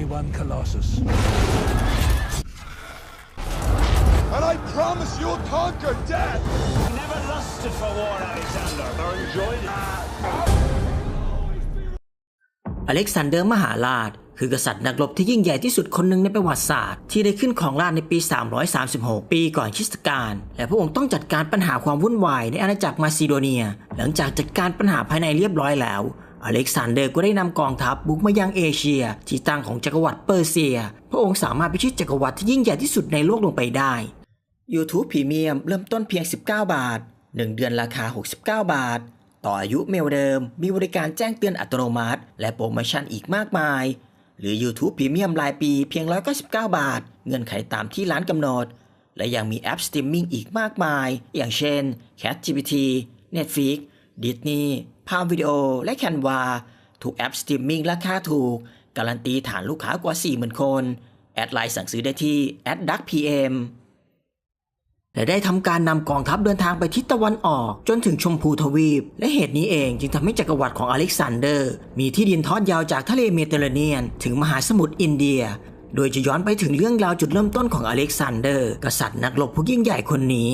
only one Colossus. And I promise you'll conquer death! I never lusted for war, Alexander, or enjoyed it. อเล็กซานเดอร์มหาราช คือกษัตริย์นักรบที่ยิ่งใหญ่ที่สุดคนหนึ่งในประวัติศาสตร์ ที่ได้ขึ้นของราชย์ในปี 336 ปีก่อนคริสตกาลและพระองค์ต้องจัดการปัญหาความวุ่นวายในอาณาจักรมาซิโดเนีย หลังจากจัดการปัญหาภายในเรียบร้อยแล้ว อเล็กซานเดอร์ก็ได้นำกองทัพบุกมายังเอเชีย ที่ตั้งของจักรวรรดิเปอร์เซีย พระองค์สามารถพิชิตจักรวรรดิที่ยิ่งใหญ่ที่สุดในโลกลงไปได้ YouTube Premium เริ่มต้นเพียง 19 บาท 1 เดือนราคา 69 บาท ต่ออายุเมลเดิม มีบริการแจ้งเตือนอัตโนมัติ และโปรโมชั่นอีกมากมาย หรือ YouTube Premium รายปีเพียง 199 บาท เงื่อนไขตามที่ร้านกำหนด และยังมีแอปสตรีมมิ่งอีกมากมาย อย่างเช่น ChatGPT Netflix Disney Prime Video และ Canva ทุกแอปสตรีมมิ่งราคาถูก การันตีฐานลูกค้ากว่า 40,000 คน แอดไลน์สั่งซื้อได้ที่ @duckpm และได้ทำการนำกองทัพเดินทางไปทิศตะวันออกจนถึงชมพูทวีป และเหตุนี้เองจึงทำให้จักรวรรดิของอเล็กซานเดอร์ มีที่ดินทอดยาวจากทะเลเมดิเตอร์เรเนียน ถึงมหาสมุทรอินเดีย โดยจะย้อนไปถึงเรื่องราวจุดเริ่มต้นของอเล็กซานเดอร์ กษัตริย์นักรบผู้ยิ่งใหญ่คนนี้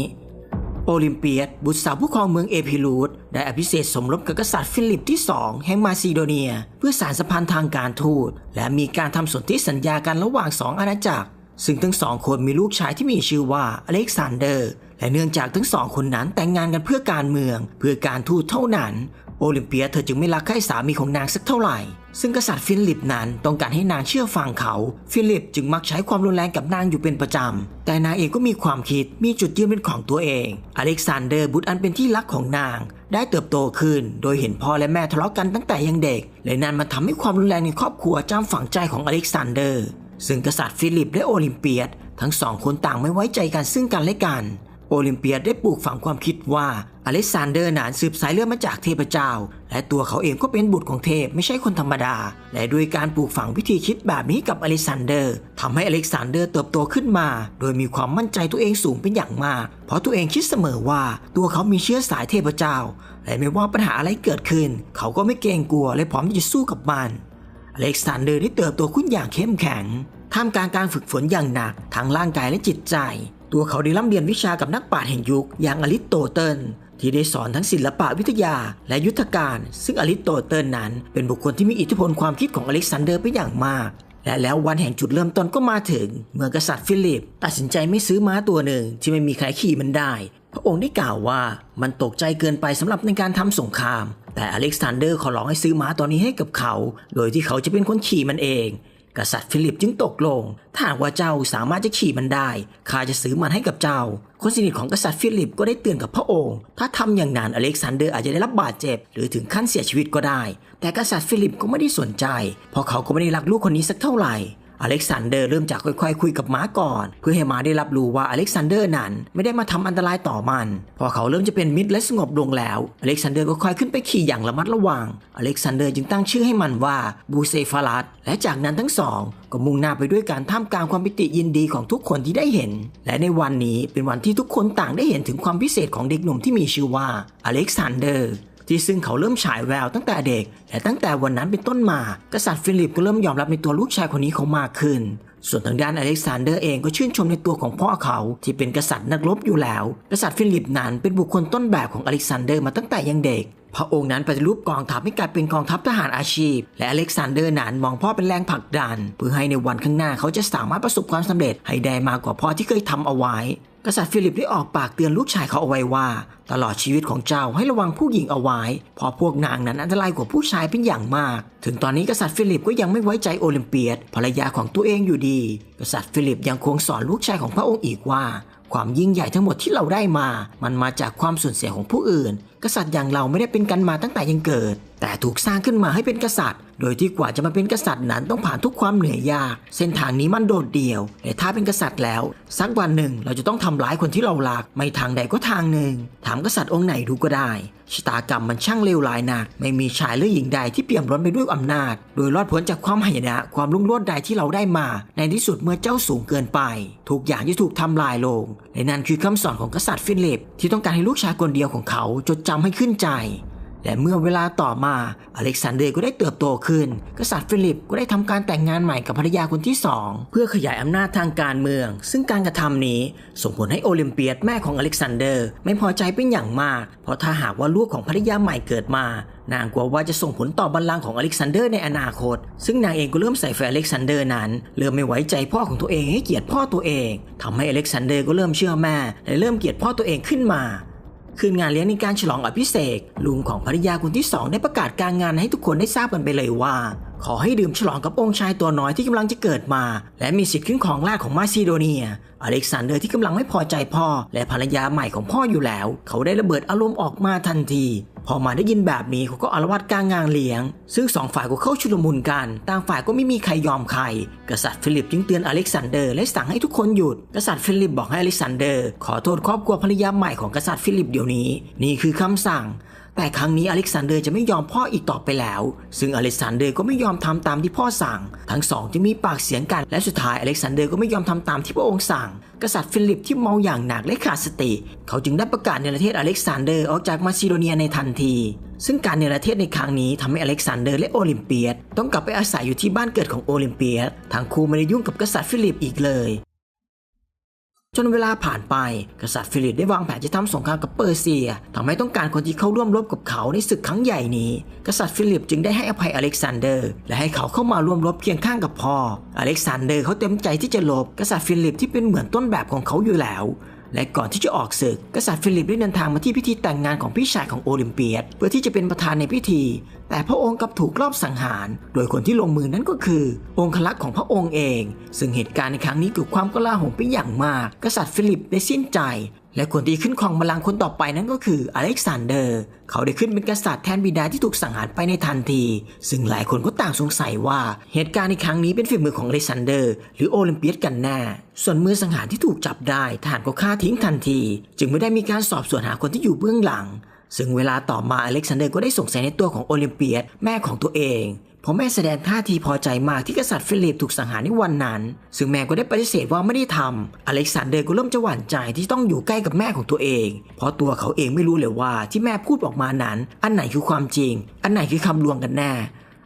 โอลิมเปียสบุตรสาวผู้ครองเมืองเอพิลูดได้อภิเษกสมรสกับกษัตริย์ฟิลิปที่ 2 แห่งมาซิโดเนีย เพื่อสารสัมพันธ์ทางการทูต และมีการทำสนธิสัญญากันระหว่างสองอาณาจักร ซึ่งทั้งสองคนมีลูกชายที่มีชื่อว่าอเล็กซานเดอร์ และเนื่องจากทั้งสองคนนั้นแต่งงานกันเพื่อการเมือง เพื่อการทูตเท่านั้น โอลิมเปียเธอจึงไม่รักใคร่สามีของนางสักเท่าไหร่ ซึ่งกษัตริย์ฟิลิปนั้นต้องการให้นางเชื่อฟังเขา ฟิลิปจึงมักใช้ความรุนแรงกับนางอยู่เป็นประจำ แต่นางเองก็มีความคิดมีจุดยืนเป็นของตัวเอง อเล็กซานเดอร์บุตรอันเป็นที่รักของนาง ได้เติบโตขึ้น โดยเห็นพ่อและแม่ทะเลาะกันตั้งแต่ยังเด็กและนั่นมันทำให้ความรุนแรงในครอบครัวจำฝังใจของอเล็กซานเดอร์ ซึ่งกษัตริย์ฟิลิปและโอลิมเปียทั้งสองคนต่างไม่ไว้ใจกันซึ่งกันและกัน โอลิมเปียได้ปลูกฝังความคิดว่า อเล็กซานเดอร์นั้นสืบสายเลือดมาจากเทพเจ้า และตัวเขาเองก็เป็นบุตรของเทพไม่ใช่คนธรรมดา และด้วยการปลูกฝังวิธีคิดแบบนี้กับอเล็กซานเดอร์ทำให้อเล็กซานเดอร์เติบโตขึ้นมา โดยมีความมั่นใจตัวเองสูงเป็นอย่างมาก เพราะตัวเองคิดเสมอว่าตัวเขามีเชื้อสายเทพเจ้า และไม่ว่าปัญหาอะไรเกิดขึ้น เขาก็ไม่เกรงกลัวและพร้อมที่จะสู้กับมันอเล็กซานเดอร์ได้เติบโตขึ้นอย่างเข้มแข็งท่ามกลางการฝึกฝนอย่างหนักทั้งร่างกายและจิตใจ ตัวเขาได้ร่ำเรียนวิชากับนักปราชญ์แห่งยุคอย่างอริสโตเติล ที่ได้สอนทั้งศิลปะวิทยาและยุทธการ ซึ่งอริสโตเติลนั้น เป็นบุคคลที่มีอิทธิพลความคิดของอเล็กซานเดอร์เป็นอย่างมากและแล้ววันแห่งจุดเริ่มต้นก็มาถึง เมื่อกษัตริย์ฟิลิป ตัดสินใจไม่ซื้อม้าตัวหนึ่งที่ไม่มีใครขี่มันได้ พระองค์ได้กล่าวว่ามันตกใจเกินไปสำหรับในการทำสงคราม แต่อเล็กซานเดอร์ขอร้องให้ซื้อม้าตัวนี้ให้กับเขา โดยที่เขาจะเป็นคนขี่มันเอง กษัตริย์ฟิลิปจึงตกลง ถ้าหากว่าเจ้าสามารถจะขี่มันได้ ข้าจะซื้อมันให้กับเจ้า คนสนิทของกษัตริย์ฟิลิปก็ได้เตือนกับพระองค์ ถ้าทำอย่างนั้นอเล็กซานเดอร์อาจจะได้รับบาดเจ็บ หรือถึงขั้นเสียชีวิตก็ได้ แต่กษัตริย์ฟิลิปก็ไม่ได้สนใจ เพราะเขาก็ไม่ได้รักลูกคนนี้สักเท่าไหร่ อเล็กซานเดอร์เริ่มจากค่อยๆ คุยกับม้าก่อน เพื่อให้ม้าได้รับรู้ว่าอเล็กซานเดอร์นั้นไม่ได้มาทำอันตรายต่อมัน พอเขาเริ่มจะเป็นมิตรและสงบลงแล้ว อเล็กซานเดอร์ก็ค่อยขึ้นไปขี่อย่างระมัดระวัง อเล็กซานเดอร์จึงตั้งชื่อให้มันว่าบูเซฟารัสและจากนั้นทั้งสอง ก็มุ่งหน้าไปด้วยการท่ามกลางความปิติยินดีของทุกคนที่ได้เห็น และในวันนี้เป็นวันที่ทุกคนต่างได้เห็นถึงความพิเศษของเด็กหนุ่มที่มีชื่อว่าอเล็กซานเดอร์ ที่ซึ่งเขาเริ่มฉายแววตั้งแต่เด็ก และตั้งแต่วันนั้นเป็นต้นมา กษัตริย์ฟิลิปก็เริ่มยอมรับในตัวลูกชายคนนี้เขามากขึ้น ส่วนทางด้านอเล็กซานเดอร์เองก็ชื่นชมในตัวของพ่อเขาที่เป็นกษัตริย์นักรบอยู่แล้ว กษัตริย์ฟิลิปนั้นเป็นบุคคลต้นแบบของอเล็กซานเดอร์มาตั้งแต่ยังเด็กพระองค์นั้นปฏิรูปกองทัพให้กลายเป็นกองทัพทหารอาชีพ และอเล็กซานเดอร์นั้นมองพ่อเป็นแรงผลักดัน เพื่อให้ในวันข้างหน้าเขาจะสามารถประสบความสำเร็จให้ได้มากกว่าพ่อที่เคยทำเอาไว้ กษัตริย์ฟิลิปได้ออกปากเตือนลูกชายเขาเอาไว้ว่า ตลอดชีวิตของเจ้าให้ระวังผู้หญิงเอาไว้ เพราะพวกนางนั้นอันตรายกว่าผู้ชายเป็นอย่างมาก ถึงตอนนี้กษัตริย์ฟิลิปก็ยังไม่ไว้ใจโอลิมเปียสภรรยาของตัวเองอยู่ดี กษัตริย์ฟิลิปยังคงสอนลูกชายของพระองค์อีกว่า ความยิ่งใหญ่ทั้งหมดที่เราได้มา มันมาจากความสูญเสียของผู้อื่น กษัตริย์อย่างเราไม่ได้เป็นกันมาตั้งแต่ยังเกิด แต่ถูกสร้างขึ้นมาให้เป็นกษัตริย์ โดยที่กว่าจะมาเป็นกษัตริย์นั้นต้องผ่านทุกความเหนื่อยยาก เส้นทางนี้มันโดดเดี่ยวแต่ถ้าเป็นกษัตริย์แล้ว สักวันหนึ่งเราจะต้องทำร้ายคนที่เรารัก ไม่ทางใดก็ทางหนึ่งถามกษัตริย์องค์ไหนดูก็ได้ชะตากรรมมันช่างเลวร้ายหนัก ไม่มีชายหรือหญิงใดที่เปี่ยมล้นไปด้วยอำนาจ โดยรอดพ้นจากความหายนะ ความรุ่งโรจน์ใดที่เราได้มา ในที่สุดเมื่อเจ้าสูงเกินไป ทุกอย่างจะถูกทำลายลง และนั่นคือคำสอนของกษัตริย์ฟิลิป ที่ต้องการให้ลูกชายคนเดียวของเขาจดจำให้ขึ้นใจ และเมื่อเวลาต่อมาอเล็กซานเดอร์ก็ได้เติบโตขึ้น กษัตริย์ฟิลิปก็ได้ทำการแต่งงานใหม่กับภรรยาคนที่สองเพื่อขยายอำนาจทางการเมือง ซึ่งการกระทำนี้ส่งผลให้โอลิมเปียสแม่ของอเล็กซานเดอร์ ไม่พอใจเป็นอย่างมาก เพราะถ้าหากว่าลูกของภรรยาใหม่เกิดมานางกลัวว่าจะส่งผลต่อบัลลังก์ของอเล็กซานเดอร์ในอนาคต ซึ่งนางเองก็เริ่มใส่ไฟอเล็กซานเดอร์นั้น เริ่มไม่ไว้ใจพ่อของตัวเองให้เกียรติพ่อตัวเองทำให้อเล็กซานเดอร์ก็เริ่มเชื่อแม่และเริ่มเกลียดพ่อตัวเองขึ้นมา คืนงานเลี้ยงในการฉลองอภิเษกลุงของภรรยาคนที่สองได้ประกาศการงานให้ทุกคนได้ทราบกันไปเลยว่า ขอให้ดื่มฉลองกับองค์ชายตัวน้อยที่กำลังจะเกิดมา และมีสิทธิ์ขึ้นของราชของมาซิโดเนีย อเล็กซานเดอร์ที่กำลังไม่พอใจพ่อ และภรรยาใหม่ของพ่ออยู่แล้ว เขาได้ระเบิดอารมณ์ออกมาทันที พอมาได้ยินแบบนี้เขาก็อารวาสกลางงานเลี้ยง ซึ่งสองฝ่ายก็เข้าชุลมุนกัน ต่างฝ่ายก็ไม่มีใครยอมใคร กษัตริย์ฟิลิปจึงเตือนอเล็กซานเดอร์และสั่งให้ทุกคนหยุด กษัตริย์ฟิลิปบอกให้อเล็กซานเดอร์ ขอโทษครอบครัวภรรยาใหม่ของกษัตริย์ฟิลิปเดี๋ยวนี้ นี่คือคำสั่ง แต่ครั้งนี้อเล็กซานเดอร์จะไม่ยอมพ่ออีกต่อไปแล้ว ซึ่งอเล็กซานเดอร์ก็ไม่ยอมทำตามที่พ่อสั่ง ทั้งสองจึงมีปากเสียงกัน และสุดท้ายอเล็กซานเดอร์ก็ไม่ยอมทำตามที่พระองค์สั่ง กษัตริย์ฟิลิปที่เมาอย่างหนักและขาดสติ เขาจึงได้ประกาศเนรเทศอเล็กซานเดอร์ออกจากมาซิโดเนียในทันที ซึ่งการเนรเทศในครั้งนี้ทำให้อเล็กซานเดอร์และโอลิมเปียสต้องกลับไปอาศัยอยู่ที่บ้านเกิดของโอลิมเปียสทั้งคู่ไม่ได้ยุ่งกับกษัตริย์ฟิลิปอีกเลย จนเวลาผ่านไปกษัตริย์ฟิลิปได้วางแผนจะทำสงครามกับเปอร์เซียทำให้ต้องการคนที่เข้าร่วมรบกับเขาในศึกครั้งใหญ่นี้ กษัตริย์ฟิลิปจึงได้ให้อภัยอเล็กซานเดอร์ และให้เขาเข้ามาร่วมรบเคียงข้างกับพ่อ อเล็กซานเดอร์เขาเต็มใจที่จะรบกษัตริย์ฟิลิปที่เป็นเหมือนต้นแบบของเขาอยู่แล้ว และก่อนที่จะออกศึก กษัตริย์ฟิลิปได้เดินทางมาที่พิธีแต่งงานของพี่ชายของโอลิมเปียสเพื่อที่จะเป็นประธานในพิธี แต่พระองค์กลับถูกลอบสังหาร โดยคนที่ลงมือนั้นก็คือ องคลักษ์ของพระองค์เอง ซึ่งเหตุการณ์ในครั้งนี้เกิดความกลาหงไปอย่างมาก กษัตริย์ฟิลิปได้สิ้นใจ และคนที่ขึ้นครองบัลลังก์คนต่อไปนั้นก็คืออเล็กซานเดอร์ เขาได้ขึ้นเป็นกษัตริย์แทนบิดาที่ถูกสังหารไปในทันที ซึ่งหลายคนก็ต่างสงสัยว่าเหตุการณ์ในครั้งนี้เป็นฝีมือของอเล็กซานเดอร์ หรือโอลิมเปียสกันแน่ ส่วนมือสังหารที่ถูกจับได้ทหารก็ฆ่าทิ้งทันที จึงไม่ได้มีการสอบสวนหาคนที่อยู่เบื้องหลัง ซึ่งเวลาต่อมาอเล็กซานเดอร์ก็ได้สงสัยในตัวของโอลิมเปียสแม่ของตัวเองเพราะแม่แสดงท่าทีพอใจมากที่กษัตริย์ฟิลิปถูกสังหารในวันนั้น ซึ่งแม่ก็ได้ปฏิเสธว่าไม่ได้ทำอเล็กซานเดอร์ก็เริ่มจะหวั่นใจที่ต้องอยู่ใกล้กับแม่ของตัวเอง เพราะตัวเขาเองไม่รู้เลยว่าที่แม่พูดออกมานั้น อันไหนคือความจริง อันไหนคือคำลวงกันแน่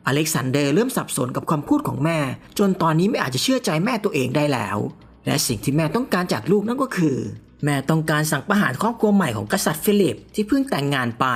อเล็กซานเดอร์เริ่มสับสนกับคำพูดของแม่ จนตอนนี้ไม่อาจจะเชื่อใจแม่ตัวเองได้แล้ว และสิ่งที่แม่ต้องการจากลูกนั่นก็คือ แม่ต้องการสั่งประหารครอบครัวใหม่ของกษัตริย์ฟิลิปที่เพิ่งแต่งงานไป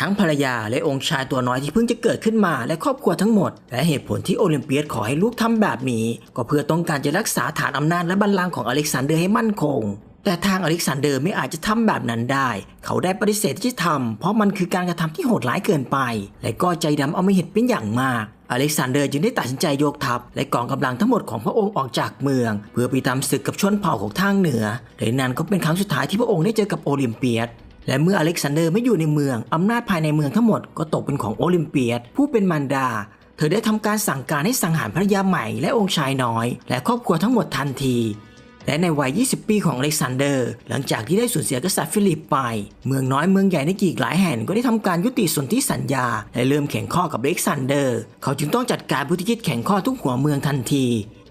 ทั้งภรรยาและองค์ชายตัวน้อยที่เพิ่งจะเกิดขึ้นมาและครอบครัวทั้งหมด และเหตุผลที่โอลิมเปียสขอให้ลูกทำแบบนี้ ก็เพื่อต้องการจะรักษาฐานอำนาจและบัลลังก์ของอเล็กซานเดอร์ให้มั่นคง แต่ทางอเล็กซานเดอร์ไม่อาจจะทำแบบนั้นได้ เขาได้ปฏิเสธที่จะทำเพราะมันคือการกระทำที่โหดร้ายเกินไป และก็ใจดำเอาไม่เห็นเป็นอย่างมากอเล็กซานเดอร์จึงได้ตัดสินใจยกทัพ และกองกำลังทั้งหมดของพระองค์ออกจากเมือง เพื่อไปทำศึกกับชนเผ่าของทางเหนือและนั่นก็เป็นครั้งสุดท้ายที่พระองค์ได้เจอกับโอลิมเปียส และเมื่ออเล็กซานเดอร์ไม่อยู่ในเมือง อำนาจภายในเมืองทั้งหมดก็ตกเป็นของโอลิมเปียสผู้เป็นมารดา เธอได้ทำการสั่งการให้สังหารภรรยาใหม่และองค์ชายน้อย และครอบครัวทั้งหมดทันที และในวัย 20 ปีของอเล็กซานเดอร์ หลังจากที่ได้สูญเสียกษัตริย์ฟิลิปไป เมืองน้อยเมืองใหญ่ในกีกหลายแห่งก็ได้ทำการยุติสนธิสัญญา และเริ่มแข่งข้อกับอเล็กซานเดอร์ เขาจึงต้องจัดการผู้ที่คิดแข่งข้อทุกหัวเมืองทันที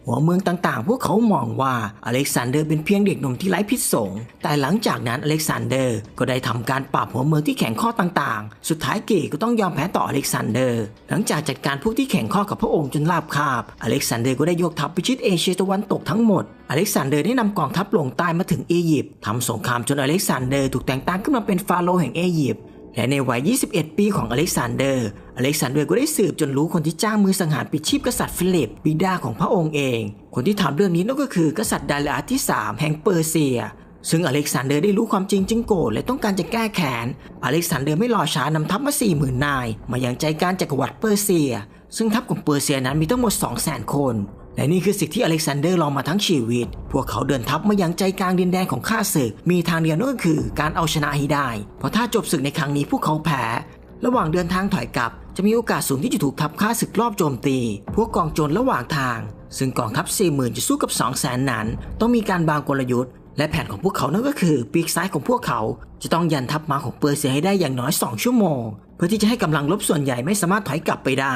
หัวเมืองต่างๆ พวกเขามองว่าอเล็กซานเดอร์เป็นเพียงเด็กหนุ่มที่ไร้พิษสง แต่หลังจากนั้นอเล็กซานเดอร์ก็ได้ทำการปราบหัวเมืองที่แข่งข้อต่างๆ สุดท้ายเกย์ก็ต้องยอมแพ้ต่ออเล็กซานเดอร์ หลังจากจัดการพวกที่แข่งข้อกับพระองค์จนราบคาบ อเล็กซานเดอร์ก็ได้ยกทัพพิชิตเอเชียตะวันตกทั้งหมด อเล็กซานเดอร์ได้นำกองทัพลงใต้มาถึงอียิปต์ทำสงครามจนอเล็กซานเดอร์ถูกแต่งตั้งขึ้นมาเป็นฟาโรห์แห่งอียิปต์และในวัย 21 ปีของอเล็กซานเดอร์ อเล็กซานเดอร์ก็ได้สืบจนรู้คนที่จ้างมือสังหารปิดชีพกษัตริย์ฟิลิปบิดาของพระองค์เอง คนที่ทำเรื่องนี้นั่นก็คือกษัตริย์ดาริอัสที่ 3 แห่งเปอร์เซีย ซึ่งอเล็กซานเดอร์ได้รู้ความจริงจึงโกรธและต้องการจะแก้แค้น อเล็กซานเดอร์ไม่รอช้านำทัพมา4 0,000นาย มายังใจกลารจักรวรรดิเปอร์เซีย ซึ่งทัพของเปอร์เซียนั้นมีทั้งหมด 200,000 คน และนี่คือสิ่งที่อเล็กซานเดอร์รอมาทั้งชีวิต พวกเขาเดินทัพมายังใจกลางดินแดนของข้าศึก มีทางเดียวนั่นก็คือ การเอาชนะให้ได้ เพราะถ้าจบศึกในครั้งนี้พวกเขาแพ้ ระหว่างเดินทางถอยกลับ จะมีโอกาสสูงที่จะถูกทัพข้าศึกรอบโจมตี พวกกองโจรระหว่างทาง ซึ่งกองทัพ 40,000 จะสู้กับ 200,000 นั้น ต้องมีการบางกลยุทธ์ และแผนของพวกเขานั่นก็คือ ปีกซ้ายของพวกเขา จะต้องยันทัพม้าของเปอร์เซียให้ได้อย่างน้อย 2 ชั่วโมง เพื่อที่จะให้กำลังรบส่วนใหญ่ไม่สามารถถอยกลับไปได้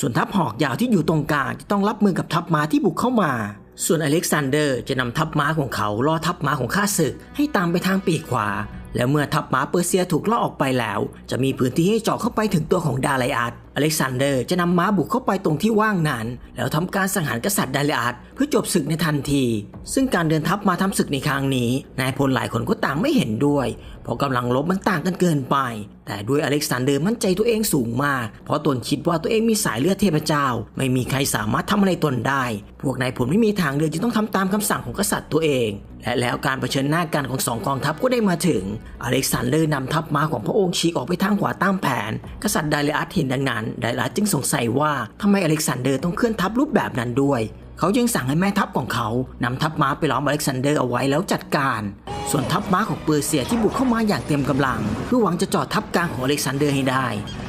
ส่วนทัพหอกยาวที่อยู่ตรงกลางจะต้องรับมือกับทัพม้าที่บุกเข้ามาส่วนอเล็กซานเดอร์จะนำทัพม้าของเขาล่อทัพม้าของข้าศึกให้ตามไปทางปีกขวา และเมื่อทัพม้าเปอร์เซียถูกล่อออกไปแล้ว จะมีพื้นที่ให้เจาะเข้าไปถึงตัวของดาไลอัส อเล็กซานเดอร์จะนำม้าบุกเข้าไปตรงที่ว่างนั้น แล้วทำการสังหารกษัตริย์ดาไลอัสเพื่อจบศึกในทันที ซึ่งการเดินทัพมาทำศึกในครั้งนี้ นายพลหลายคนก็ต่างไม่เห็นด้วย เพราะกำลังลบมันต่างกันเกินไป แต่ด้วยอเล็กซานเดอร์มั่นใจตัวเองสูงมาก เพราะตนคิดว่าตัวเองมีสายเลือดเทพเจ้า ไม่มีใครสามารถทำอะไรตนได้ พวกนายพลไม่มีทางเลือกจะต้องทำตามคำสั่งของกษัตริย์ตัวเองและแล้วการเผชิญหน้ากันของสองกองทัพก็ได้มาถึง อเล็กซานเดอร์นำทัพม้าของพระองค์ฉีกออกไปทางขวาตามแผน กษัตริย์ไดเรอัสเห็นดังนั้นไดเรอัสจึงสงสัยว่าทำไมอเล็กซานเดอร์ต้องเคลื่อนทัพรูปแบบนั้นด้วย เขาจึงสั่งให้แม่ทัพของเขานำทัพม้าไปล้อมอเล็กซานเดอร์เอาไว้แล้วจัดการ ส่วนทัพม้าของเปอร์เซียที่บุกเข้ามาอย่างเต็มกำลัง เพื่อหวังจะจอดทัพกลางของอเล็กซานเดอร์ให้ได้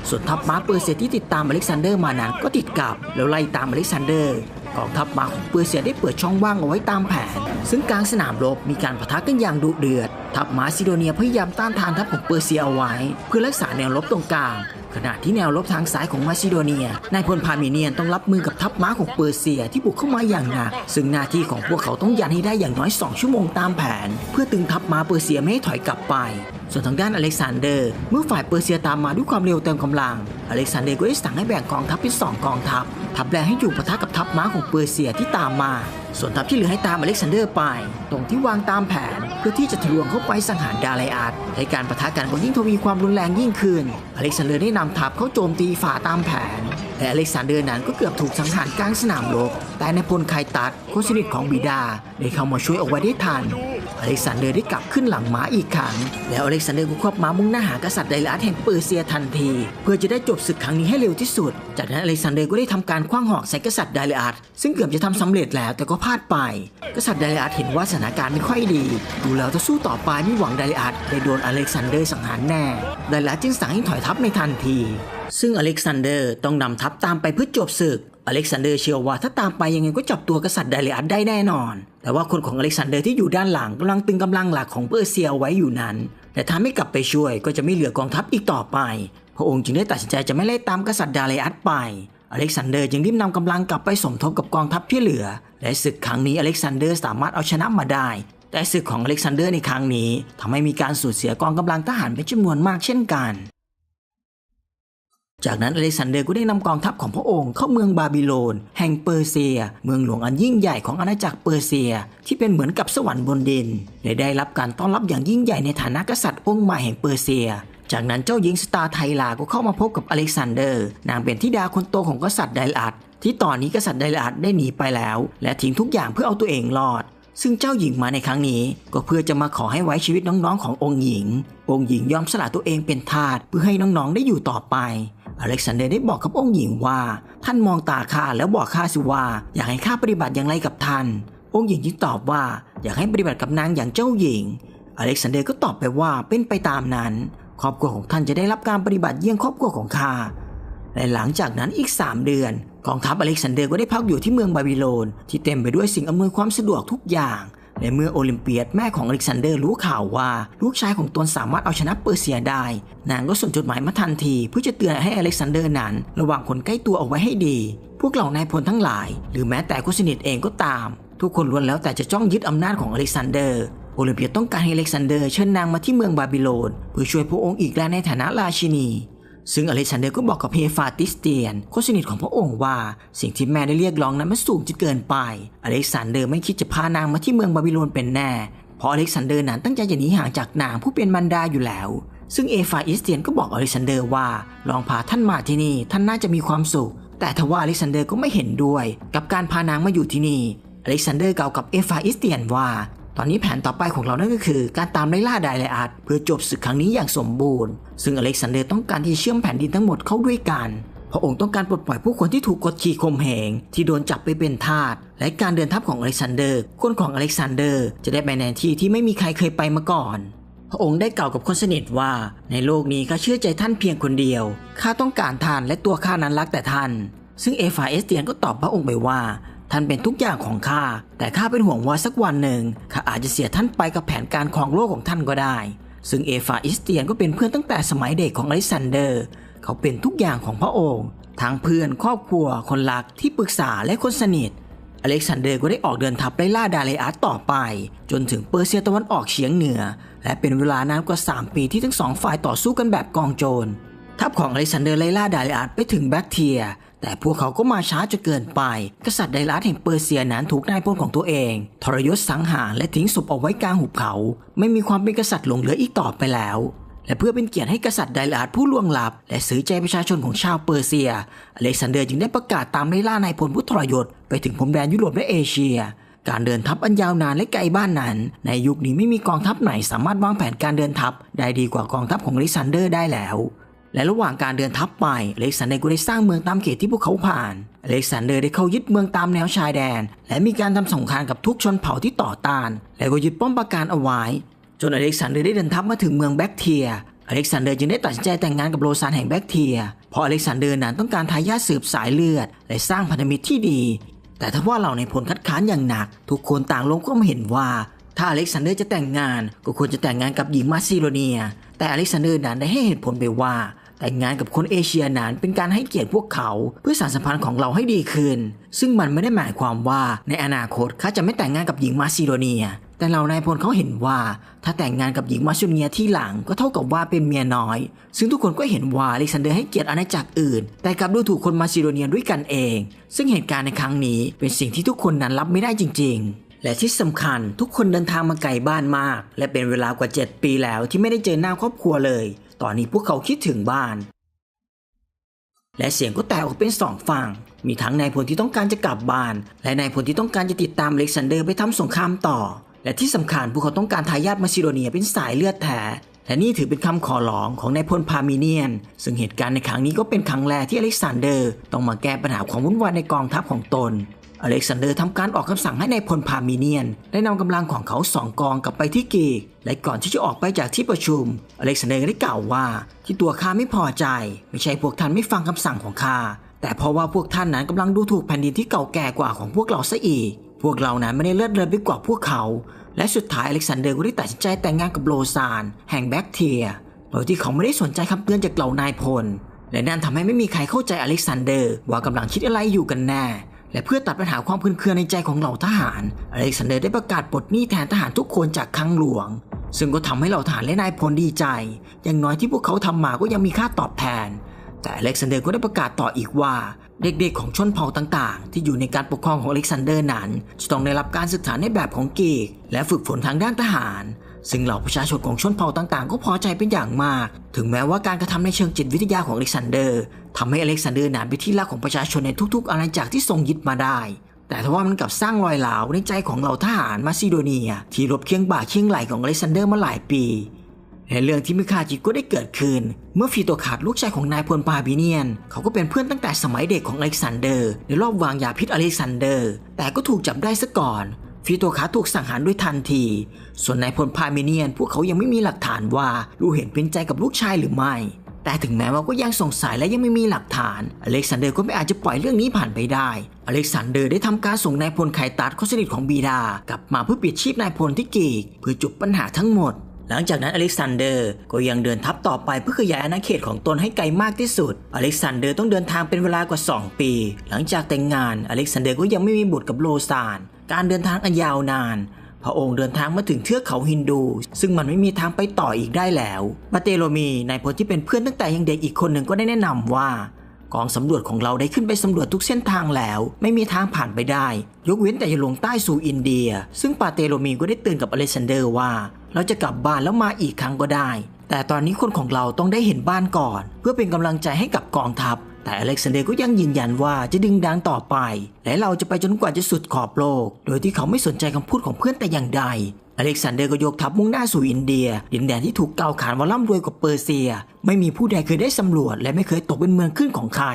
ส่วนทัพม้าเปอร์เซียที่ติดตามอเล็กซานเดอร์มานั้นก็ติดกับแล้วไล่ตามอเล็กซานเดอร์กองทัพม้าของเปอร์เซียได้เปิดช่องว่างเอาไว้ตามแผน ซึ่งกลางสนามรบมีการปะทะกันอย่างดุเดือด ทัพม้าซิโดเนียพยายามต้านทานทัพของเปอร์เซียเอาไว้ เพื่อรักษาแนวรบตรงกลาง ขณะที่แนวรบทางซ้ายของมาซิโดเนีย นายพลพาเมเนียนต้องรับมือกับทัพม้าของเปอร์เซียที่บุกเข้ามาอย่างหนัก ซึ่งหน้าที่ของพวกเขาต้องยันให้ได้อย่างน้อย 2 ชั่วโมงตามแผน เพื่อตึงทัพม้าเปอร์เซียไม่ให้ถอยกลับไป ส่วนทางด้านอเล็กซานเดอร์ เมื่อฝ่ายเปอร์เซียตามมาด้วยความเร็วเต็มกำลัง อเล็กซานเดอร์ก็ได้สั่งให้แบ่งกองทัพเป็นสองกองทัพ ทัพแรกให้อยู่ปะทะกับทัพม้าของเปอร์เซียที่ตามมา ส่วนทัพที่เหลือให้ตามอเล็กซานเดอร์ไป ตรงที่วางตามแผน พื่อที่จะทะลวงเข้าไปสังหารดาไลอาดในการประทะกันก็ยิ่งทวีความรุนแรงยิ่งขึ้นอเล็กซานเดอร์ได้นำทัพเข้าโจมตีฝ่าตามแผน และอเล็กซานเดอร์นั้นก็เกือบถูกสังหารกลางสนามรบ แต่ในพลไคตัสคนสนิทของบิดา ได้เข้ามาช่วยเอาไว้ได้ทัน อเล็กซานเดอร์ได้กลับขึ้นหลังม้าอีกครั้ง แล้วอเล็กซานเดอร์ก็ควบม้ามุ่งหน้าหากษัตริย์ไดรัสแห่งเปอร์เซียทันที เพื่อจะได้จบศึกครั้งนี้ให้เร็วที่สุด จากนั้นอเล็กซานเดอร์ก็ได้ทำการคว้างหอกใส่กษัตริย์ไดรัสซึ่งเกือบจะทำสำเร็จแล้วแต่ก็พลาดไป กษัตริย์ไดรัสเห็นว่าสถานการณ์ไม่ค่อยดี ดูแล้วจะสู้ต่อไปไม่หวังไดรัสได้โดนอเล็กซานเดอร์สังหารแน่ไดรัสจึงสั่งให้ถอยทัพในทันที ซึ่งอเล็กซานเดอร์ต้องนำทัพตามไปเพื่อจบศึก อเล็กซานเดอร์เชื่อว่าถ้าตามไปยังไงก็จับตัวกษัตริย์ไดเรอัสได้แน่นอน แต่ว่าคนของอเล็กซานเดอร์ที่อยู่ด้านหลังกำลังตึงกำลังหลักของเปอร์เซียไว้อยู่นั้น แต่ถ้าไม่กลับไปช่วยก็จะไม่เหลือกองทัพอีกต่อไป พระองค์จึงได้ตัดสินใจจะไม่ไล่ตามกษัตริย์ไดเรอัสไป อเล็กซานเดอร์จึงรีบนำกำลังกลับไปสมทบกับกองทัพที่เหลือ และศึกครั้งนี้อเล็กซานเดอร์สามารถเอาชนะมาได้แต่ศึกของอเล็กซานเดอร์ในครั้งนี้ทำให้มีการสูญเสียกองกำลังทหารเป็นจำนวนมากเช่นกัน จากนั้นอเล็กซานเดอร์ก็ได้นำกองทัพของพระองค์เข้าเมืองบาบิโลน แห่งเปอร์เซีย เมืองหลวงอันยิ่งใหญ่ของอาณาจักรเปอร์เซีย ที่เป็นเหมือนกับสวรรค์บนดินและได้รับการต้อนรับอย่างยิ่งใหญ่ในฐานะกษัตริย์องค์ใหม่แห่งเปอร์เซีย จากนั้นเจ้าหญิงสตาร์ไทลาก็เข้ามาพบกับอเล็กซานเดอร์ นางเป็นธิดาคนโตของกษัตริย์ไดลัดที่ตอนนี้กษัตริย์ไดลัดได้หนีไปแล้ว และทิ้งทุกอย่างเพื่อเอาตัวเองรอดซึ่งเจ้าหญิงมาในครั้งนี้ ก็เพื่อจะมาขอให้ไว้ชีวิตน้องๆขององค์หญิง องค์หญิงยอมสละตัวเองเป็นทาสเพื่อให้น้องๆได้อยู่ต่อไป อเล็กซานเดอร์ได้บอกกับองค์หญิงว่า ท่านมองตาข้าแล้วบอกข้าสิว่า อยากให้ข้าปฏิบัติอย่างไรกับท่าน องค์หญิงจึงตอบว่าอยากให้ปฏิบัติกับนางอย่างเจ้าหญิง อเล็กซานเดอร์ก็ตอบไปว่าเป็นไปตามนั้น ครอบครัวของท่านจะได้รับการปฏิบัติเยี่ยงครอบครัวของข้าและหลังจากนั้นอีก 3 เดือนกองทัพอเล็กซานเดอร์ก็ได้พักอยู่ที่เมืองบาบิโลนที่เต็มไปด้วยสิ่งอำนวยความสะดวกทุกอย่าง และเมื่อโอลิมเปียดแม่ของอเล็กซานเดอร์รู้ข่าวว่า ลูกชายของตนสามารถเอาชนะเปอร์เซียได้ นางก็ส่งจดหมายมาทันที เพื่อจะเตือนให้อเล็กซานเดอร์นั้น ระวังคนใกล้ตัวเอาไว้ให้ดี พวกเหล่านายพลทั้งหลาย หรือแม้แต่คนสนิทเองก็ตาม ทุกคนล้วนแล้วแต่จะจ้องยึดอำนาจของอเล็กซานเดอร์โอลิมเปียต้องการให้อเล็กซานเดอร์เชิญนางมาที่เมืองบาบิโลนเพื่อช่วยพระองค์อีกแล้วในฐานะราชินี ซึ่งอเล็กซานเดอร์ก็บอกกับเฮฟาติสเตียนคนสนิทของพระองค์ว่า สิ่งที่แม่ได้เรียกร้องนั้นมันสูงจนเกินไป อเล็กซานเดอร์ไม่คิดจะพานางมาที่เมืองบาบิโลนเป็นแน่ เพราะอเล็กซานเดอร์นั้นตั้งใจจะหนีห่างจากนางผู้เป็นมันดาอยู่แล้ว ซึ่งเอฟาอิสเตียนก็บอกอเล็กซานเดอร์ว่า ลองพาท่านมาที่นี่ท่านน่าจะมีความสุข แต่ทว่าอเล็กซานเดอร์ก็ไม่เห็นด้วย กับการพานางมาอยู่ที่นี่ อเล็กซานเดอร์กล่าวกับเอฟาอิสเตียนว่า ตอนนี้แผนต่อไปของเรานั่นก็คือ การตามไล่ล่าไดไลอัดเพื่อจบศึกครั้งนี้อย่างสมบูรณ์ ซึ่งอเล็กซานเดอร์ต้องการที่เชื่อมแผ่นดินทั้งหมดเข้าด้วยกันพระองค์ต้องการปลดปล่อยผู้คนที่ถูกกดขี่ข่มเหงที่โดนจับไปเป็นทาสและการเดินทัพของอเล็กซานเดอร์คนของอเล็กซานเดอร์ จะได้ไปในที่ที่ไม่มีใครเคยไปมาก่อน พระองค์ได้กล่าวกับคนสนิทว่า ในโลกนี้ข้าเชื่อใจท่านเพียงคนเดียวข้าต้องการท่านและตัวข้านั้นรักแต่ท่าน ซึ่งเอฟาเอสเตียนก็ตอบพระองค์ไปว่า ท่านเป็นทุกอย่างของข้า แต่ข้าเป็นห่วงว่าสักวันหนึ่งข้าอาจจะเสียท่านไปกับแผนการครองโลกของท่านก็ได้ ซึ่งเอฟาอิสเตียนก็เป็นเพื่อนตั้งแต่สมัยเด็กของอเล็กซานเดอร์ เขาเป็นทุกอย่างของพระองค์ทั้งเพื่อนครอบครัว คนรักที่ปรึกษาและคนสนิท อเล็กซานเดอร์ก็ได้ออกเดินทัพไล่ล่าดาเลอัสต่อไป จนถึงเปอร์เซียตะวันออกเฉียงเหนือ และเป็นเวลานานกว่า 3 ปีที่ทั้งสองฝ่ายต่อสู้กันแบบกองโจรทัพของอเล็กซานเดอร์ไล่ล่าดาเลอัสไปถึงแบคเทีย แต่พวกเขาก็มาช้าจนเกินไป กษัตริย์ไดรัสแห่งเปอร์เซียนั้นถูกนายพลของตัวเอง ทรยศสังหารและทิ้งศพเอาไว้กลางหุบเขา ไม่มีความเป็นกษัตริย์หลงเหลืออีกต่อไปแล้ว และเพื่อเป็นเกียรติให้กษัตริย์ไดรัสผู้ล่วงลับ และซื้อใจประชาชนของชาวเปอร์เซีย อเล็กซานเดอร์จึงได้ประกาศตามไล่ล่านายพลผู้ทรยศไปถึงพรมแดนยุโรปและเอเชียการเดินทัพอันยาวนานและไกลบ้านนั้น ในยุคนี้ไม่มีกองทัพไหนสามารถวางแผนการเดินทัพได้ดีกว่ากองทัพของอเล็กซานเดอร์ได้แล้ว และระหว่างการเดินทัพไปอเล็กซานเดอร์ก็ได้สร้างเมืองตามเขตที่พวกเขาผ่านอเล็กซานเดอร์ได้เข้ายึดเมืองตามแนวชายแดน และมีการทำสงครามกับทุกชนเผ่าที่ต่อต้าน และก็ยึดป้อมปราการเอาไว้ จนอเล็กซานเดอร์ได้เดินทัพมาถึงเมืองแบคเทียอเล็กซานเดอร์จึงได้ตัดสินใจแต่งงานกับโรซานแห่งแบคเทีย เพราะอเล็กซานเดอร์นั้นต้องการทายาทสืบสายเลือด และสร้างพันธมิตรที่ดี แต่ถ้าว่าเหล่าในพลคัดค้านอย่างหนัก ทุกคนต่างลงก็มเห็นว่า ถ้าอเล็กซานเดอร์จะแต่งงาน ก็ควรจะแต่งงานกับหญิงมาซิโดเนีย แต่อเล็กซานเดอร์นั้นได้ให้เหตุผลไปว่า แต่งงานกับคนเอเชียนั้นเป็นการให้เกียรติพวกเขา เพื่อสานสัมพันธ์ของเราให้ดีขึ้น ซึ่งมันไม่ได้หมายความว่าในอนาคตเขาจะไม่แต่งงานกับหญิงมาซิโดเนีย แต่เหล่านายพลเขาเห็นว่า ถ้าแต่งงานกับหญิงมาซิโดเนียที่หลังก็เท่ากับว่าเป็นเมียน้อย ซึ่งทุกคนก็เห็นว่าอเล็กซานเดอร์ให้เกียรติอาณาจักรอื่น แต่กลับดูถูกคนมาซิโดเนียด้วยกันเอง ซึ่งเหตุการณ์ในครั้งนี้เป็นสิ่งที่ทุกคนนั้นรับไม่ได้จริง ๆและที่สำคัญทุกคนเดินทางมาไกลบ้านมาก และเป็นเวลากว่า 7 ปีแล้วที่ไม่ได้เจอหน้าครอบครัวเลย ตอนนี้พวกเขาคิดถึงบ้าน และเสียงก็แตกออกเป็นสองฝั่ง มีทั้งนายพลที่ต้องการจะกลับบ้าน และนายพลที่ต้องการจะติดตามอเล็กซานเดอร์ไปทำสงครามต่อ และที่สำคัญพวกเขาต้องการทายาทมาซิโดเนียเป็นสายเลือดแท้และนี่ถือเป็นคำขอร้องของนายพลพามิเนียน ซึ่งเหตุการณ์ในครั้งนี้ก็เป็นครั้งแรกที่อเล็กซานเดอร์ ต้องมาแก้ปัญหาความวุ่นวายในกองทัพของตน อเล็กซานเดอร์ทำการออกคำสั่งให้ในายพลพามิเนียน ได้นำกำลังของเขาสองกองกลับไปที่กรีกและก่อนที่จะออกไปจากที่ประชุม อเล็กซานเดอร์ได้กล่าวว่า ที่ตัวข้าไม่พอใจ ไม่ใช่พวกท่านไม่ฟังคำสั่งของข้าแต่เพราะว่าพวกท่านนั้นกำลังดูถูกแผ่นดินที่เก่าแก่กว่าของพวกเราซะอีก พวกเรานั้นไม่ได้เลิศเลอไปกว่าพวกเขา และสุดท้ายอเล็กซานเดอร์ก็ได้ตัดสินใจแต่งงานกับโลซาน แห่งแบคเทียโดยที่เขาไม่ได้สนใจคำเตือนจากเหล่านายพลและนั่นทำให้ไม่มีใครเข้าใจอเล็กซานเดอร์ ว่ากำลังคิดอะไรอยู่กันแน่ และเพื่อตัดปัญหาความคลุนเครือในใจของเหล่าทหาร อเล็กซานเดอร์ได้ประกาศปลดหนี้แทนทหารทุกคนจากคลังหลวง ซึ่งก็ทำให้เหล่าทหารและนายพลดีใจ อย่างน้อยที่พวกเขาทำมาก็ยังมีค่าตอบแทน แต่อเล็กซานเดอร์ก็ได้ประกาศต่ออีกว่า เด็กๆของชนเผ่าต่างๆ ที่อยู่ในการปกครองของอเล็กซานเดอร์นั้นจะต้องได้รับการศึกษาในแบบของกรีกและฝึกฝนทางด้านทหาร ซึ่งเหล่าประชาชนของชนเผ่าต่างๆ ก็พอใจเป็นอย่างมาก ถึงแม้ว่าการกระทำในเชิงจิตวิทยาของอเล็กซานเดอร์ทำให้อเล็กซานเดอร์นั้นเป็นที่รักของประชาชนในทุกๆอาณาจักรที่ทรงยึดมาได้ แต่ทว่ามันกลับสร้างรอยร้าวในใจของเหล่าทหารมาซิโดเนีย ที่รบเคียงบ่าเคียงไหลของอเล็กซานเดอร์มาหลายปีและเรื่องที่ม่คาดคิก็ได้เกิดขึ้น เมื่อฟีโตขาดลูกชายของนายพลปาบิเนียน เขาก็เป็นเพื่อนตั้งแต่สมัยเด็กของอเล็กซานเดอร์ในรอบวางยาพิษอเล็กซานเดอร์ แต่ก็ถูกจับได้ซะก่อน ฟีโตขาถูกสังหารด้วยทันที ส่วนนายพลพาเมเนียน พวกเขายังไม่มีหลักฐานว่ารู้เห็นเป็นใจกับลูกชายหรือไม่ แต่ถึงแม้ว่าก็ยังสงสัยและยังไม่มีหลักฐาน อเล็กซานเดอร์ก็ไม่อาจจะปล่อยเรื่องนี้ผ่านไปได้ อเล็กซานเดอร์ได้ทำการส่งนายพลไคตัสคนสนิทของบีดากลับมาเพื่อปิดชีพนายพลที่กีกเพื่อจบปัญหาทั้งหมดหลังจากนั้นอเล็กซานเดอร์ก็ยังเดินทัพต่อไปเพื่อขยายอาณาเขตของตนให้ไกลมากที่สุด อเล็กซานเดอร์ต้องเดินทางเป็นเวลากว่า 2 ปี หลังจากแต่งงาน อเล็กซานเดอร์ก็ยังไม่มีบุตรกับโลซาน การเดินทางอันยาวนาน พระองค์เดินทางมาถึงเทือกเขาฮินดู ซึ่งมันไม่มีทางไปต่ออีกได้แล้วปาเตโลมีนายพลที่เป็นเพื่อนตั้งแต่ยังเด็กอีกคนหนึ่งก็ได้แนะนำว่ากองสำรวจของเราได้ขึ้นไปสำรวจทุกเส้นทางแล้ว ไม่มีทางผ่านไปได้ ยกเว้นแต่จะลงใต้สู่อินเดีย ซึ่งปาเตโลมีก็ได้เตือนกับอเลซานเดอร์ว่า เราจะกลับบ้านแล้วมาอีกครั้งก็ได้ แต่ตอนนี้คนของเราต้องได้เห็นบ้านก่อน เพื่อเป็นกำลังใจให้กับกองทัพ แต่อเล็กซานเดอร์ก็ยังยืนยันว่าจะดึงดังต่อไป และเราจะไปจนกว่าจะสุดขอบโลก โดยที่เขาไม่สนใจคำพูดของเพื่อนแต่อย่างใด อเล็กซานเดอร์ก็ยกทัพมุ่งหน้าสู่อินเดีย ดินแดนที่ถูกเก่าขานว่าร่ำรวยกว่าเปอร์เซีย ไม่มีผู้ใดเคยได้สำรวจ และไม่เคยตกเป็นเมืองขึ้นของใคร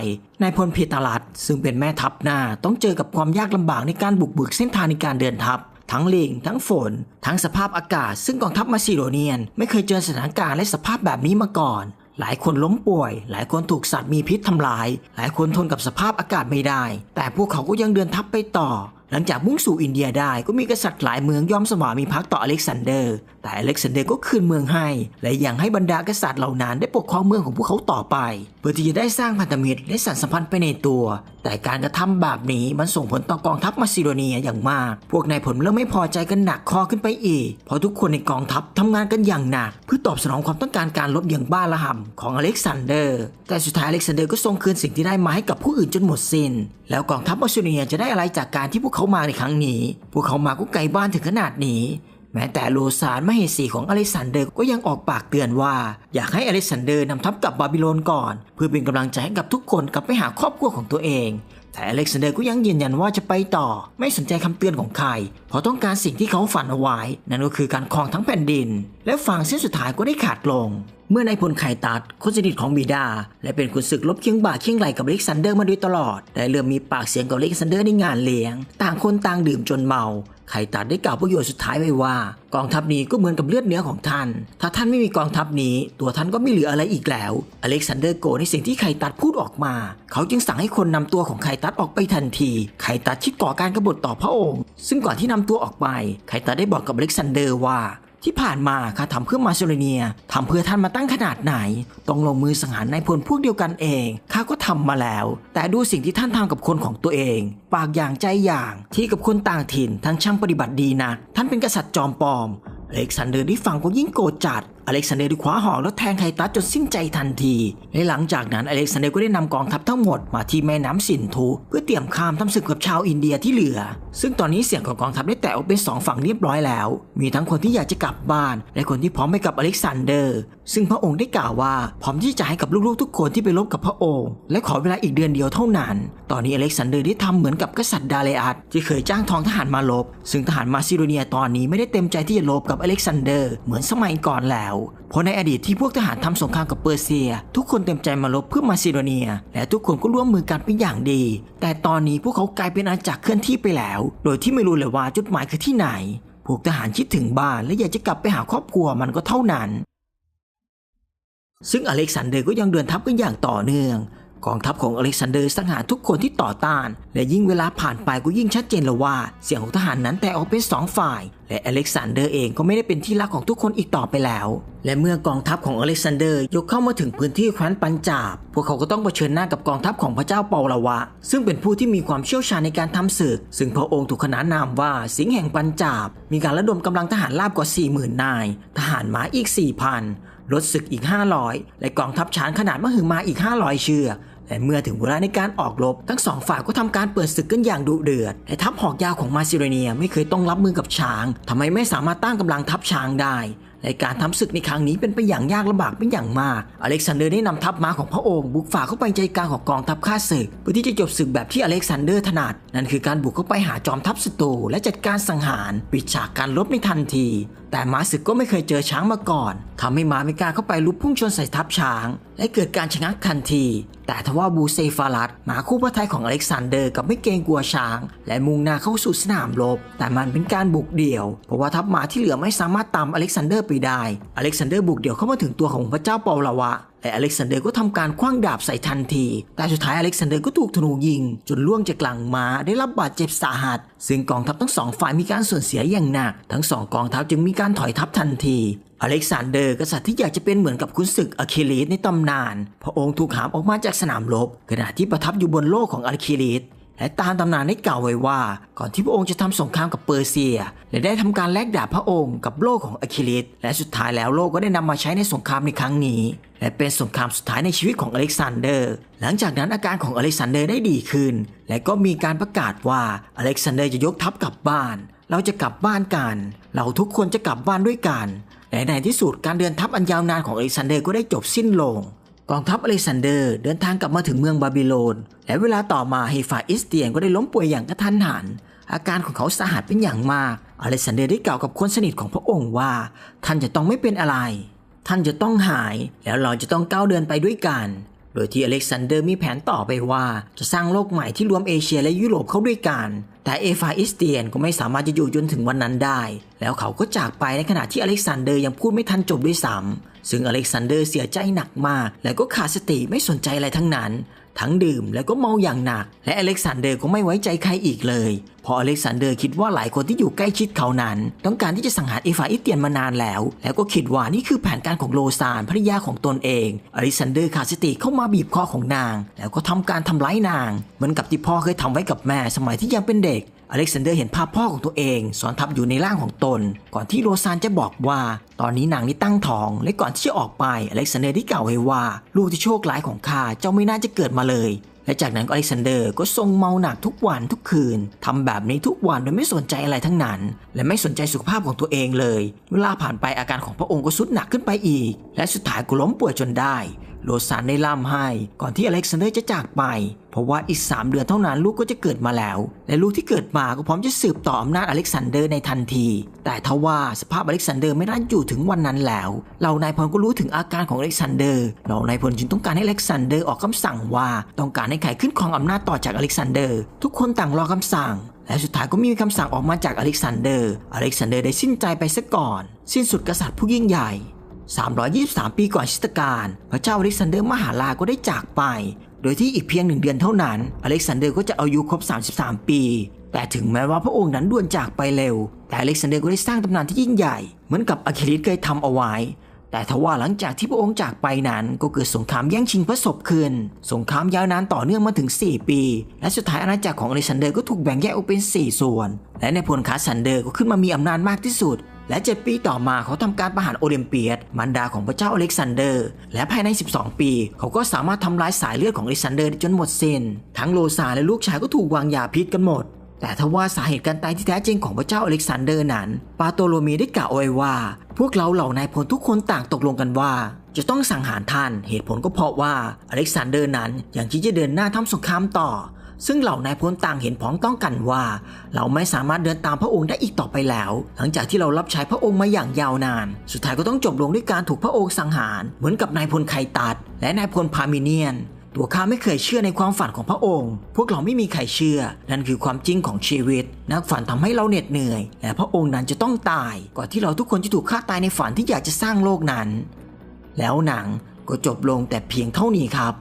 นายพลเพตาลัดซึ่งเป็นแม่ทัพหน้าต้องเจอกับความยากลำบากในการบุกเบิกเส้นทางในการเดินทัพทั้งลิงทั้งฝน ทั้งสภาพอากาศ ซึ่งกองทัพมาซิโดเนียน ไม่เคยเจอสถานการณ์และสภาพแบบนี้มาก่อน หลายคนล้มป่วย หลายคนถูกสัตว์มีพิษทำลาย หลายคนทนกับสภาพอากาศไม่ได้ แต่พวกเขาก็ยังเดินทับไปต่อ หลังจากมุ่งสู่อินเดียได้ก็มีกษัตริย์หลายเมืองยอมสวามีภักดิ์ต่ออเล็กซานเดอร์ แต่อเล็กซานเดอร์ก็คืนเมืองให้ และยังให้บรรดากษัตริย์เหล่านั้นได้ปกครองเมืองของพวกเขาต่อไป เพื่อที่จะได้สร้างพันธมิตรและสันสัมพันธ์ไปในตัว แต่การกระทำแบบนี้มันส่งผลต่อกองทัพมาซิโดเนียอย่างมาก พวกนายพลเริ่มไม่พอใจกันหนักคอขึ้นไปอีก เพราะทุกคนในกองทัพทำงานกันอย่างหนัก เพื่อตอบสนองความต้องการการลบอย่างบ้าระห่ำของอเล็กซานเดอร์ แต่สุดท้ายอเล็กซานเดอร์ก็ทรงคืนสิ่งที่ได้มาให้กับผู้อื่นจนหมดสิน้น แล้วกองทัพมาซิโดเนียจะได้อะไรจากการที่พวกเขามาในครั้งนี้ พวกเขามาก็ไกลบ้านถึงขนาดนี้ แม้แต่โลซานมเหสีของอเล็กซานเดอร์ก็ยังออกปากเตือนว่า อยากให้อเล็กซานเดอร์นำทัพกลับบาบิโลนก่อน เพื่อเป็นกำลังใจให้กับทุกคนกลับไปหาครอบครัวของตัวเอง แต่อเล็กซานเดอร์ก็ยังยืนยันว่าจะไปต่อ ไม่สนใจคำเตือนของใคร เพราะต้องการสิ่งที่เขาฝันเอาไว้ นั่นก็คือการครองทั้งแผ่นดิน และฝั่งเส้นสุดท้ายก็ได้ขาดลง เมื่อนายพลไข่ตัดคนสนิทของบิดา และเป็นขุนศึกลบเคียงบ่าเคียงไหลกับอเล็กซานเดอร์มาโดยตลอด ได้เริ่มมีปากเสียงกับอเล็กซานเดอร์ในงานเลี้ยง ต่างคนต่างดื่มจนเมาไข่ตัดได้กล่าวประโยชน์สุดท้ายไว้ว่า กองทัพนี้ก็เหมือนกับเลือดเนื้อของท่าน ถ้าท่านไม่มีกองทัพนี้ ตัวท่านก็ไม่เหลืออะไรอีกแล้ว อเล็กซานเดอร์โกรธในสิ่งที่ไข่ตัดพูดออกมา เขาจึงสั่งให้คนนำตัวของไข่ตัดออกไปทันที ไข่ตัดคิดก่อการกบฏต่อพระองค์ ซึ่งก่อนที่นำตัวออกไป ไข่ตัดได้บอกกับอเล็กซานเดอร์ว่า ที่ผ่านมาข้าทำเพื่อมาซิโลเนียทำเพื่อท่านมาตั้งขนาดไหน ต้องลงมือสังหารนายพลพวกเดียวกันเองข้าก็ทำมาแล้ว แต่ดูสิ่งที่ท่านทำกับคนของตัวเอง ปากอย่างใจอย่างที่กับคนต่างถิ่นทั้งช่างปฏิบัติดีนะท่านเป็นกษัตริย์จอมปลอม เล็กซันเดอร์ได้ฟังก็ยิ่งโกรธจัด อเล็กซานเดอร์ได้คว้าหอกแล้วแทงไคตัสจนสิ้นใจทันที และหลังจากนั้นอเล็กซานเดอร์ก็ได้นำกองทัพทั้งหมดมาที่แม่น้ำสินธุเพื่อเตรียมข้ามทำศึกกับชาวอินเดียที่เหลือ ซึ่งตอนนี้เสียงของกองทัพได้แตกออกเป็นสองฝั่งเรียบร้อยแล้ว มีทั้งคนที่อยากจะกลับบ้าน และคนที่พร้อมไปกับอเล็กซานเดอร์ ซึ่งพระองค์ได้กล่าวว่าพร้อมที่จะให้กับลูกๆทุกคนที่ไปรบกับพระองค์ และขอเวลาอีกเดือนเดียวเท่านั้น ตอนนี้อเล็กซานเดอร์ได้ทำเหมือนกับกษัตริย์ดาเลอัสที่เคยจ้างทองทหารมาลบ ซึ่งทหารมาซิโดเนียตอนนี้ไม่ได้เต็มใจที่จะลบกับอเล็กซานเดอร์เหมือนสมัยก่อนแล้วเพราะในอดีตที่พวกทหารทำสงครามกับเปอร์เซีย ทุกคนเต็มใจมาลบเพื่อมาซิโดเนีย และทุกคนก็ร่วมมือกันเป็นอย่างดี แต่ตอนนี้พวกเขากลายเป็นอาณาจักรเคลื่อนที่ไปแล้ว โดยที่ไม่รู้เลยว่าจุดหมายคือที่ไหน พวกทหารคิดถึงบ้านและอยากจะกลับไปหาครอบครัวมันก็เท่านั้น ซึ่งอเล็กซานเดอร์ก็ยังเดินทัพกันอย่างต่อเนื่อง กองทัพของอเล็กซานเดอร์สังหารทุกคนที่ต่อต้าน และยิ่งเวลาผ่านไปก็ยิ่งชัดเจนแล้วว่า เสียงของทหารนั้นแตกออกเป็นสองฝ่าย และอเล็กซานเดอร์เองก็ไม่ได้เป็นที่รักของทุกคนอีกต่อไปแล้ว และเมื่อกองทัพของอเล็กซานเดอร์ยกเข้ามาถึงพื้นที่แคว้นปัญจาบ พวกเขาก็ต้องเผชิญหน้ากับกองทัพของพระเจ้าเปาลาวะ ซึ่งเป็นผู้ที่มีความเชี่ยวชาญในการทำศึก ซึ่งพระองค์ถูกขนานนามว่าสิงห์แห่งปัญจาบ มีการระดมกำลังทหารราบกว่า 40,000 นาย ทหารม้าอีก4,000 รถศึกอีก 500 และกองทัพช้างขนาดมหึมาอีก 500 เชือกและเมื่อถึงเวลาในการออกรบ ทั้งสองฝ่ายก็ทำการเปิดศึกกันอย่างดุเดือดและทัพหอกยาวของมาซิโดเนียไม่เคยต้องรับมือกับช้างทำไมไม่สามารถต้านกำลังทัพช้างได้และการทำศึกในครั้งนี้เป็นไปอย่างยากลำบากเป็นอย่างมาก อเล็กซานเดอร์ได้นำทัพม้าของพระองค์บุกฝ่าเข้าไปใจกลางของกองทัพข้าศึกเพื่อที่จะจบศึกแบบที่อเล็กซานเดอร์ถนัด นั่นคือการบุกเข้าไปหาจอมทัพศัตรูและจัดการสังหาร ปิดฉากการรบในทันทีแต่ม้าศึกก็ไม่เคยเจอช้างมาก่อนทำให้ม้าไม่กล้าเข้าไปลุกพุ่งชนใส่ทัพช้าง และเกิดการชะงักทันที แต่ทว่าบูเซฟารัสหมาคู่พระทัยของอเล็กซานเดอร์กับไม่เกรงกลัวช้าง และมุ่งหน้าเข้าสู่สนามรบ แต่มันเป็นการบุกเดี่ยว เพราะว่าทัพหมาที่เหลือไม่สามารถตามอเล็กซานเดอร์ไปได้ อเล็กซานเดอร์บุกเดี่ยวเข้ามาถึงตัวของพระเจ้าเปาลาวะและอเล็กซานเดอร์ก็ทำการคว้างดาบใส่ทันที แต่สุดท้ายอเล็กซานเดอร์ก็ถูกธนูยิง จนล่วงจากหลังม้าได้รับบาดเจ็บสาหัส ซึ่งกองทัพทั้งสองฝ่ายมีการสูญเสียอย่างหนัก ทั้งสองกองทัพจึงมีการถอยทัพทันทีอเล็กซานเดอร์กษัตริย์ที่อยากจะเป็นเหมือนกับขุนศึกอะคิลิสในตำนาน พระองค์ถูกหามออกมาจากสนามรบขณะที่ประทับอยู่บนโลกของอะคิลิส และตามตำนานได้กล่าวไว้ว่า ก่อนที่พระองค์จะทำสงครามกับเปอร์เซีย และได้ทำการแลกดาบพระองค์กับโลกของอะคิลิสและสุดท้ายแล้วโลกก็ได้นำมาใช้ในสงครามในครั้งนี้ และเป็นสงครามสุดท้ายในชีวิตของอเล็กซานเดอร์ หลังจากนั้นอาการของอเล็กซานเดอร์ได้ดีขึ้น และก็มีการประกาศว่าอเล็กซานเดอร์จะยกทัพกลับบ้าน เราจะกลับบ้านกัน เราทุกคนจะกลับบ้านด้วยกันและในที่สุดการเดินทัพอันยาวนานของอเล็กซานเดอร์ก็ได้จบสิ้นลง กองทัพอเล็กซานเดอร์เดินทางกลับมาถึงเมืองบาบิโลน และเวลาต่อมาเฮฟาอิสเตียนก็ได้ล้มป่วยอย่างกระทันหัน อาการของเขาสาหัสเป็นอย่างมากอเล็กซานเดอร์ได้กล่าวกับคนสนิทของพระองค์ว่า ท่านจะต้องไม่เป็นอะไร ท่านจะต้องหายแล้วเราจะต้องก้าวเดินไปด้วยกัน โดยที่อเล็กซานเดอร์มีแผนต่อไปว่า จะสร้างโลกใหม่ที่รวมเอเชียและยุโรปเข้าด้วยกัน แต่เอฟาอิสเตียนก็ไม่สามารถจะอยู่จนถึงวันนั้นได้ แล้วเขาก็จากไปในขณะที่อเล็กซานเดอร์ยังพูดไม่ทันจบด้วยซ้ำซึ่งอเล็กซานเดอร์เสียใจหนักมาก และก็ขาดสติไม่สนใจอะไรทั้งนั้น ทั้งดื่มแล้วก็เมาอย่างหนัก และอเล็กซานเดอร์ก็ไม่ไว้ใจใครอีกเลย เพราะอเล็กซานเดอร์คิดว่าหลายคนที่อยู่ใกล้ชิดเขานั้น ต้องการที่จะสังหารเอฟาอิเตียนมานานแล้ว แล้วก็คิดว่านี่คือแผนการของโลซานภรรยาของตนเอง อเล็กซานเดอร์ขาดสติเข้ามาบีบคอของนาง แล้วก็ทำการทำร้ายนาง เหมือนกับที่พ่อเคยทำไว้กับแม่สมัยที่ยังเป็นเด็ก อเล็กซานเดอร์เห็นภาพพ่อของตัวเองสอนทับอยู่ในร่างของตน ก่อนที่โรซานจะบอกว่า ตอนนี้นางนี่ตั้งท้อง และก่อนที่จะออกไปอเล็กซานเดอร์ได้กล่าวไว้ว่า ลูกที่โชคร้ายของข้าเจ้าไม่น่าจะเกิดมาเลย และจากนั้นอเล็กซานเดอร์ก็ทรงเมาหนักทุกวันทุกคืนทำแบบนี้ทุกวันโดยไม่สนใจอะไรทั้งนั้น และไม่สนใจสุขภาพของตัวเองเลย เวลาผ่านไปอาการของพระองค์ก็สุดหนักขึ้นไปอีก และสุดท้ายก็ล้มป่วยจนได้ โลซานได้ล่ำให้ก่อนที่อเล็กซานเดอร์จะจากไป เพราะว่าอีก 3 เดือนเท่านั้นลูกก็จะเกิดมาแล้ว และลูกที่เกิดมาก็พร้อมจะสืบต่ออำนาจอเล็กซานเดอร์ในทันที แต่ทว่าสภาพอเล็กซานเดอร์ไม่น่าอยู่ถึงวันนั้นแล้วเหล่านายพลก็รู้ถึงอาการของอเล็กซานเดอร์เหล่านายพลจึงต้องการให้อเล็กซานเดอร์ออกคำสั่งว่าต้องการให้ใครขึ้นครองอำนาจต่อจากอเล็กซานเดอร์ ทุกคนต่างรอคำสั่งและสุดท้ายก็มีคำสั่งออกมาจากอเล็กซานเดอร์ อเล็กซานเดอร์ได้สิ้นใจไปซะก่อน สิ้นสุดกษัตริย์ผู้ยิ่งใหญ่ 323 ปีก่อนชิสตการ พระเจ้าอเล็กซานเดอร์มหาราก็ได้จากไป โดยที่อีกเพียงหนึ่งเดือนเท่านั้น อเล็กซานเดอร์ก็จะอายุครบ 33 ปี แต่ถึงแม้ว่าพระองค์นั้นด่วนจากไปเร็ว แต่อเล็กซานเดอร์ก็ได้สร้างตำนานที่ยิ่งใหญ่ เหมือนกับอะคิลิสเคยทำเอาไว้ แต่ทว่าหลังจากที่พระองค์จากไปนั้นก็เกิดสงครามแย่งชิงพระศพขึ้น สงครามยาวนานต่อเนื่องมาถึง 4 ปี และสุดท้ายอาณาจักรของอเล็กซานเดอร์ก็ถูกแบ่งแยกออกเป็น 4 ส่วน และในพลคาซันเดอร์ก็ขึ้นมามีอำนาจมากที่สุด และ 7 ปีต่อมาเขาทำการประหารโอลิมเปียสมารดาของพระเจ้าอเล็กซานเดอร์ และภายใน 12 ปี เขาก็สามารถทำลายสายเลือดของอเล็กซานเดอร์จนหมดสิ้น ทั้งโลซาและลูกชายก็ถูกวางยาพิษกันหมด แต่ทว่าสาเหตุการตายที่แท้จริงของพระเจ้าอเล็กซานเดอร์นั้น ปาโตโลมีได้กล่าวเอาไว้ว่า พวกเราเหล่านายพลทุกคนต่างตกลงกันว่า จะต้องสังหารท่าน เหตุผลก็เพราะว่าอเล็กซานเดอร์นั้นยังคิดจะเดินหน้าทำสงครามต่อ ซึ่งเหล่านายพลต่างเห็นพ้องต้องกันว่า เราไม่สามารถเดินตามพระองค์ได้อีกต่อไปแล้ว หลังจากที่เรารับใช้พระองค์มาอย่างยาวนาน สุดท้ายก็ต้องจบลงด้วยการถูกพระองค์สังหาร เหมือนกับนายพลไคตัดและนายพลพามิเนียน ตัวข้าไม่เคยเชื่อในความฝันของพระองค์ พวกเราไม่มีใครเชื่อ นั่นคือความจริงของชีวิต นักฝันทำให้เราเหน็ดเหนื่อย และพระองค์นั้นจะต้องตาย ก่อนที่เราทุกคนจะถูกฆ่าตายในฝันที่อยากจะสร้างโลกนั้น แล้วหนังก็จบลงแต่เพียงเท่านี้ครับ